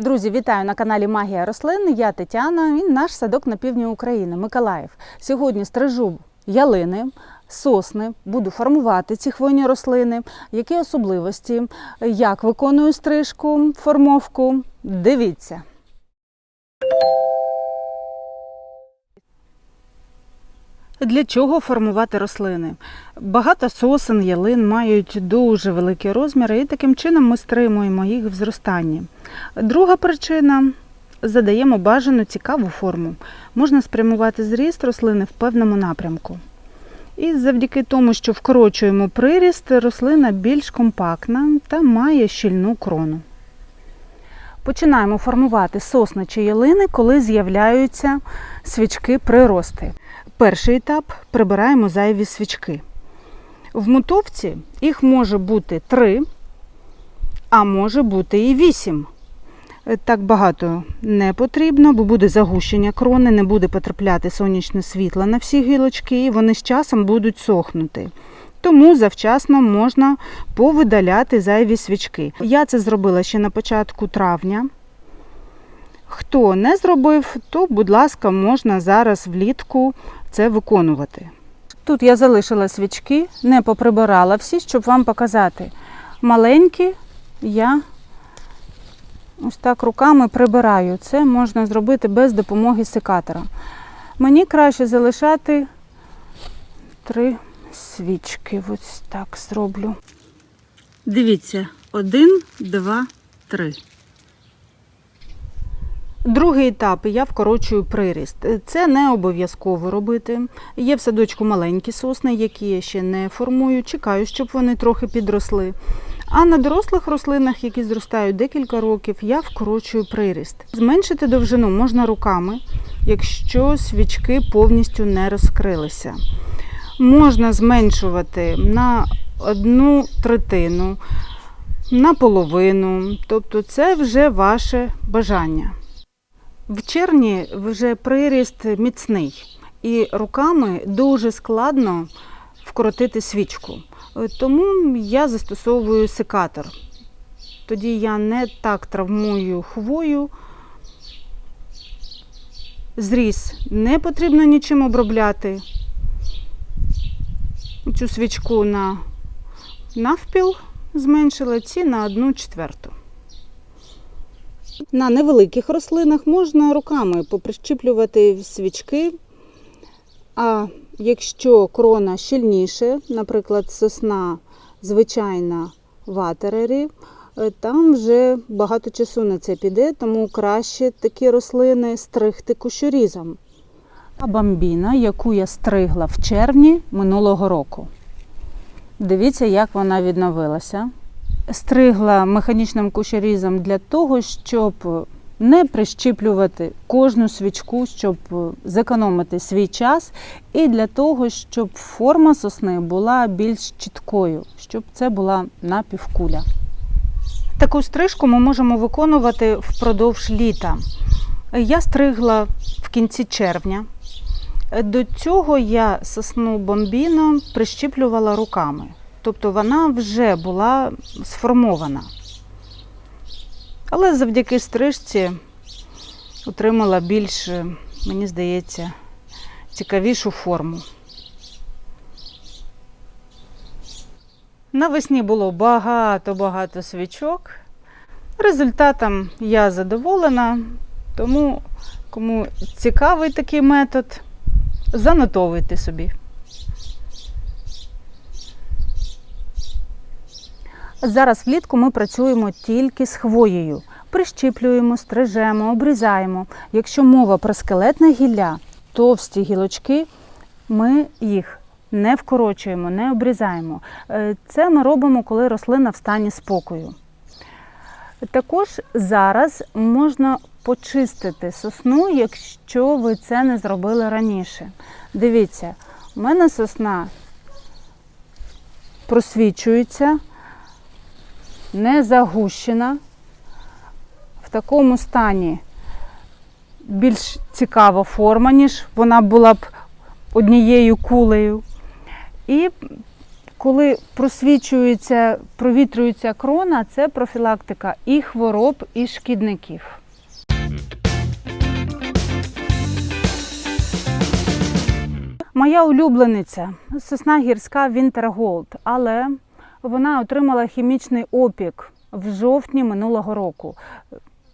Друзі, вітаю на каналі Магія рослин. Я Тетяна і наш садок на півдні України, Миколаїв. Сьогодні стрижу ялини, сосни, буду формувати ці хвойні рослини. Які особливості, як виконую стрижку, формовку. Дивіться. Для чого формувати рослини? Багато сосен, ялин мають дуже великі розміри, і таким чином ми стримуємо їх в зростанні. Друга причина задаємо бажану цікаву форму. Можна спрямувати зріст рослини в певному напрямку. І завдяки тому, що вкорочуємо приріст, рослина більш компактна та має щільну крону. Починаємо формувати сосни чи ялини, коли з'являються свічки прирости. Перший етап прибираємо зайві свічки. В мотовці їх може бути три, а може бути і вісім. Е, Так багато не потрібно, бо буде загущення крони, не буде потрапляти сонячне світло на всі гілочки, і вони з часом будуть сохнути. Тому завчасно можна повидаляти зайві свічки. Я це зробила ще на початку травня. Хто не зробив, то, будь ласка, можна зараз влітку це виконувати. Тут я залишила свічки, не поприбирала всі, щоб вам показати. Маленькі я ось так руками прибираю. Це можна зробити без допомоги секатора. Мені краще залишати три свічки. Ось так зроблю. Дивіться, один, два, три. Другий етап я вкорочую приріст. Це не обов'язково робити. Є в садочку маленькі сосни, які я ще не формую. Чекаю, щоб вони трохи підросли. А на дорослих рослинах, які зростають декілька років, я вкорочую приріст. Зменшити довжину можна руками, якщо свічки повністю не розкрилися. Можна зменшувати на одну третину, на половину. Тобто це вже ваше бажання. В червні вже приріст міцний, і руками дуже складно вкоротити свічку. Е, Тому я застосовую секатор. Тоді я не так травмую хвою. Зріз не потрібно нічим обробляти. Цю свічку на навпіл зменшила, ці на одну четверту. На невеликих рослинах можна руками поприщіплювати свічки. А якщо крона щільніше, наприклад, сосна звичайна ватерері, е, там вже багато часу на це піде, тому краще такі рослини стригти кущорізом. А бамбіна, яку я стригла в червні минулого року. Дивіться, як вона відновилася стригла механічним кущерізом для того, щоб не прищіплювати кожну свічку, щоб зекономити свій час, і для того, щоб форма сосни була більш чіткою, щоб це була напівкуля. Таку стрижку ми можемо виконувати впродовж літа. Я стригла в кінці червня. До цього я сосну бомбіно прищіплювала руками. Тобто вона вже була сформована. Але завдяки стрижці отримала більш, мені здається, цікавішу форму. Навесні було багато-багато свічок. Результатом я задоволена, тому кому цікавий такий метод, занотовуйте собі. Зараз влітку ми працюємо тільки з хвоєю. Прищіплюємо, стрижемо, обрізаємо. Якщо мова про скелетне гілля, товсті гілочки, ми їх не вкорочуємо, не обрізаємо. Е, Це ми робимо, коли рослина в стані спокою. Також зараз можна почистити сосну, якщо ви це не зробили раніше. Дивіться, у мене сосна просвічується не загущена. В такому стані більш цікава форма, ніж вона була б однією кулею. І коли просвічується, провітрюється крона, це профілактика і хвороб, і шкідників. Моя улюблениця сосна гірська Gold, але вона отримала хімічний опік в жовтні минулого року.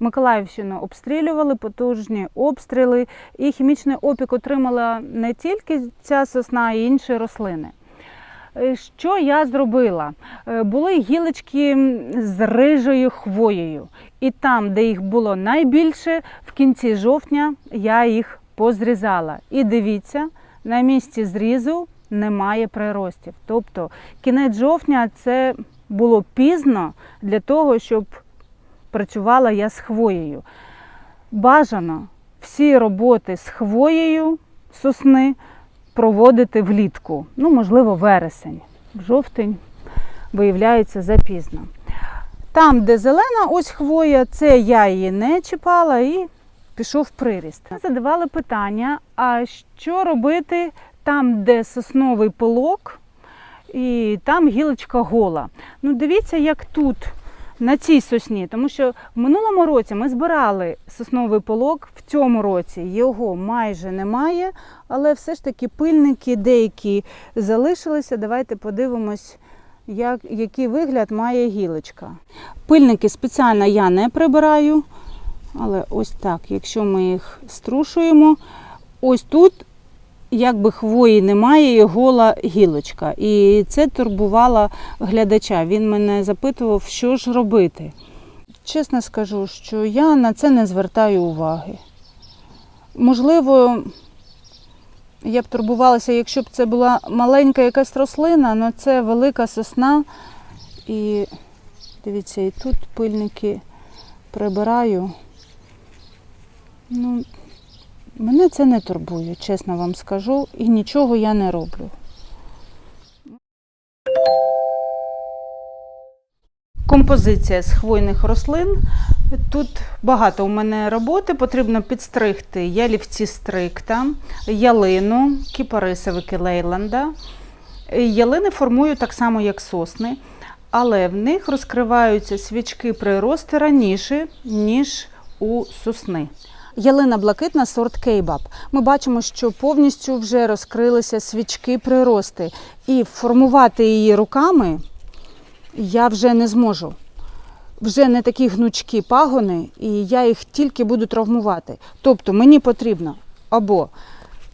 Миколаївщину обстрілювали, потужні обстріли, і хімічний опік отримала не тільки ця сосна, а й інші рослини. Е, Що я зробила? Е, Були гілочки з рижою хвоєю, і там, де їх було найбільше, в кінці жовтня я їх позрізала. І дивіться, на місці зрізу немає приростів. Тобто кінець жовтня це було пізно для того, щоб працювала я з хвоєю. Бажано всі роботи з хвоєю сосни проводити влітку, ну, можливо, вересень. Жовтень виявляється запізно. Там, де зелена ось хвоя, це я її не чіпала і пішов приріст. Задавали питання: а що робити там, де сосновий пилок, і там гілочка гола. Ну, дивіться, як тут, на цій сосні, тому що в минулому році ми збирали сосновий полок, в цьому році його майже немає, але все ж таки пильники деякі залишилися. Давайте подивимось, як, який вигляд має гілочка. Пильники спеціально я не прибираю, але ось так, якщо ми їх струшуємо, ось тут якби хвої немає, і гола гілочка. І це турбувало глядача. Він мене запитував, що ж робити. Чесно скажу, що я на це не звертаю уваги. Можливо, я б турбувалася, якщо б це була маленька якась рослина, але це велика сосна. І дивіться, і тут пильники прибираю. Ну, Мене це не турбує, чесно вам скажу, і нічого я не роблю. Композиція з хвойних рослин. Тут багато у мене роботи. Потрібно підстригти ялівці стрикта, ялину, кіпарисовики лейланда. Ялини формую так само, як сосни, але в них розкриваються свічки прирости раніше, ніж у сосни. Ялина блакитна сорт кейбаб. Ми бачимо, що повністю вже розкрилися свічки прирости, і формувати її руками я вже не зможу. Вже не такі гнучкі пагони, і я їх тільки буду травмувати. Тобто мені потрібно або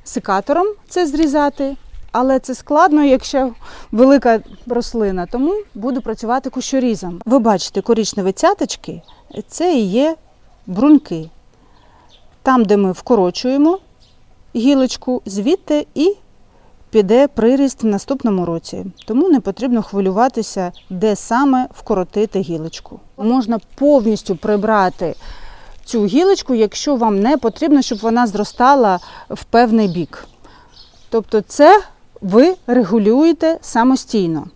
секатором це зрізати, але це складно, якщо велика рослина, тому буду працювати кущорізом. Ви бачите коричневі цяточки, це і є бруньки. Там, де ми вкорочуємо гілочку, звідти і піде приріст в наступному році. Тому не потрібно хвилюватися, де саме вкоротити гілочку. Можна повністю прибрати цю гілочку, якщо вам не потрібно, щоб вона зростала в певний бік. Тобто це ви регулюєте самостійно.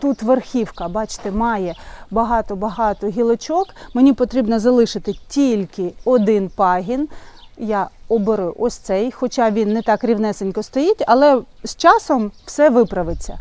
Тут верхівка, бачите, має багато-багато гілочок. Мені потрібно залишити тільки один пагін. Я оберу ось цей, хоча він не так рівнесенько стоїть, але з часом все виправиться.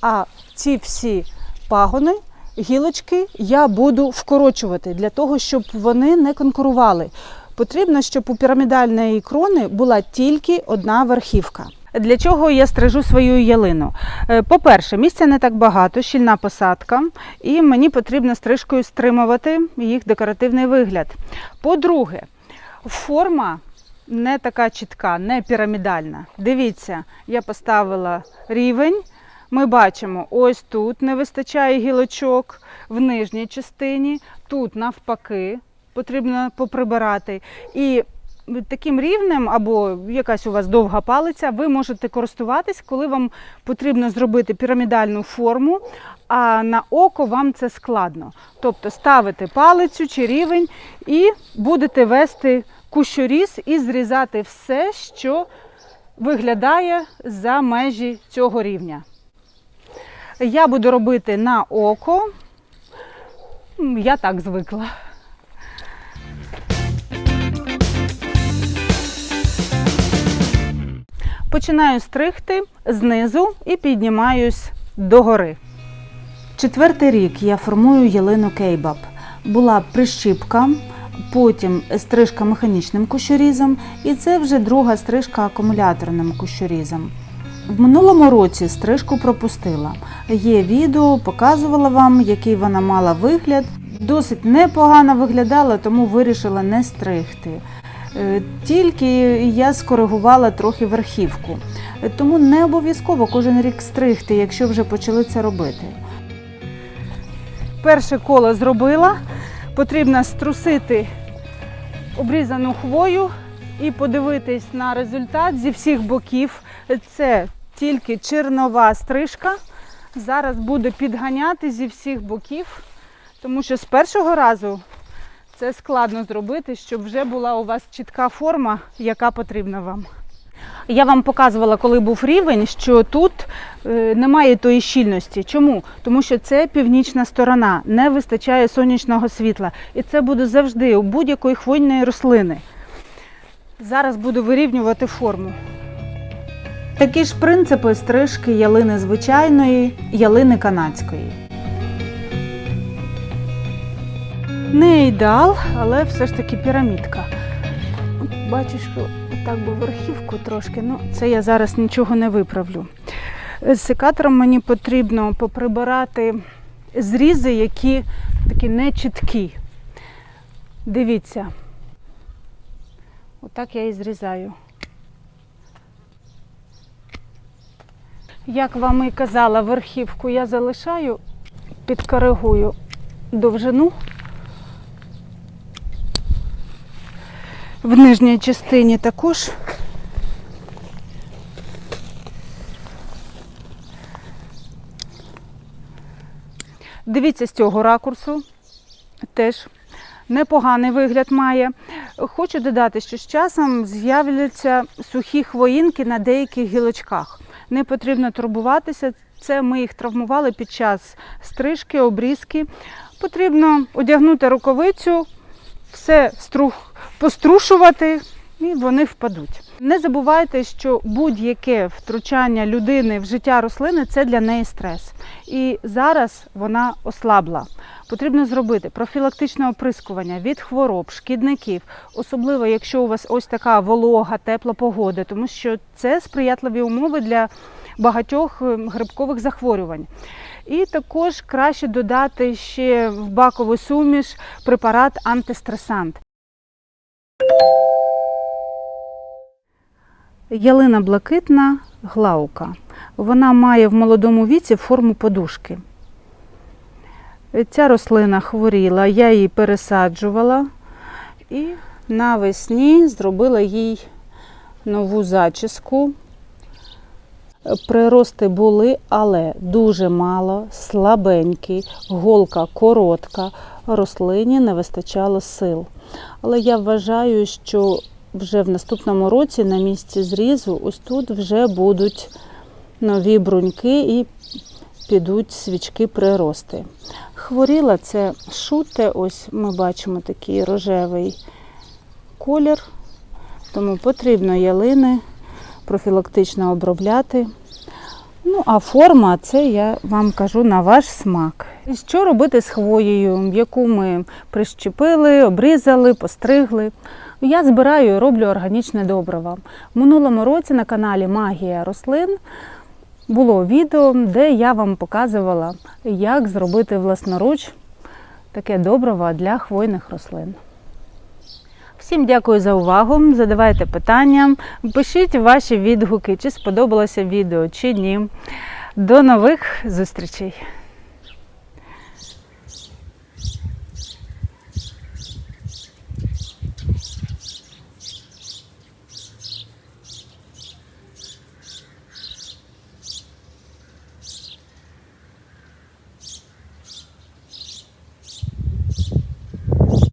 А ці всі пагони, гілочки я буду вкорочувати для того, щоб вони не конкурували. Потрібно, щоб у пірамідальної крони була тільки одна верхівка. Для чого я стрижу свою ялину? Е, По-перше, місця не так багато, щільна посадка, і мені потрібно стрижкою стримувати їх декоративний вигляд. По-друге, форма не така чітка, не пірамідальна. Дивіться, я поставила рівень. Ми бачимо, ось тут не вистачає гілочок в нижній частині, тут навпаки потрібно поприбирати. І таким рівнем, або якась у вас довга палиця, ви можете користуватись, коли вам потрібно зробити пірамідальну форму, а на око вам це складно. Тобто ставите палицю чи рівень і будете вести кущоріз і зрізати все, що виглядає за межі цього рівня. Я буду робити на око. Я так звикла. Починаю стригти знизу і піднімаюсь догори. Четвертий рік я формую ялину кейбаб. Була прищіпка, потім стрижка механічним кущорізом, і це вже друга стрижка акумуляторним кущорізом. В минулому році стрижку пропустила. Є відео, показувала вам, який вона мала вигляд. Досить непогано виглядала, тому вирішила не стригти. Е, Тільки я скоригувала трохи верхівку. Е, Тому не обов'язково кожен рік стригти, якщо вже почали це робити. Перше коло зробила. Потрібно струсити обрізану хвою і подивитись на результат зі всіх боків. Це тільки чернова стрижка. Зараз буду підганяти зі всіх боків, тому що з першого разу це складно зробити, щоб вже була у вас чітка форма, яка потрібна вам. Я вам показувала, коли був рівень, що тут е, немає тої щільності. Чому? Тому що це північна сторона, не вистачає сонячного світла. І це буде завжди у будь-якої хвойної рослини. Зараз буду вирівнювати форму. Такі ж принципи стрижки ялини звичайної, ялини канадської. Не ідеал, але все ж таки пірамідка. Бачу, що так би верхівку трошки, ну це я зараз нічого не виправлю. З секатором мені потрібно поприбирати зрізи, які такі нечіткі. Дивіться. Отак я і зрізаю. Як вам і казала, верхівку я залишаю, підкоригую довжину. В нижній частині також. Дивіться з цього ракурсу. Теж непоганий вигляд має. Хочу додати, що з часом з'являться сухі хвоїнки на деяких гілочках. Не потрібно турбуватися. Це ми їх травмували під час стрижки, обрізки. Потрібно одягнути рукавицю, все струх, пострушувати, і вони впадуть. Не забувайте, що будь-яке втручання людини в життя рослини це для неї стрес. І зараз вона ослабла. Потрібно зробити профілактичне оприскування від хвороб, шкідників, особливо якщо у вас ось така волога, тепла погода, тому що це сприятливі умови для багатьох е, грибкових захворювань. І також краще додати ще в бакову суміш препарат антистресант. Ялина блакитна глаука. Вона має в молодому віці форму подушки. Ця рослина хворіла, я її пересаджувала і навесні зробила їй нову зачіску. Прирости були, але дуже мало, слабенькі, голка коротка, рослині не вистачало сил. Але я вважаю, що вже в наступному році на місці зрізу ось тут вже будуть нові бруньки і підуть свічки прирости. Хворіла це шуте, ось ми бачимо такий рожевий колір, тому потрібно ялини профілактично обробляти. Ну, а форма це я вам кажу на ваш смак. І що робити з хвоєю, яку ми прищепили, обрізали, постригли. Я збираю і роблю органічне добриво. В минулому році на каналі Магія рослин було відео, де я вам показувала, як зробити власноруч таке добриво для хвойних рослин. Всім дякую за увагу. Задавайте питання, пишіть ваші відгуки, чи сподобалося відео, чи ні. До нових зустрічей!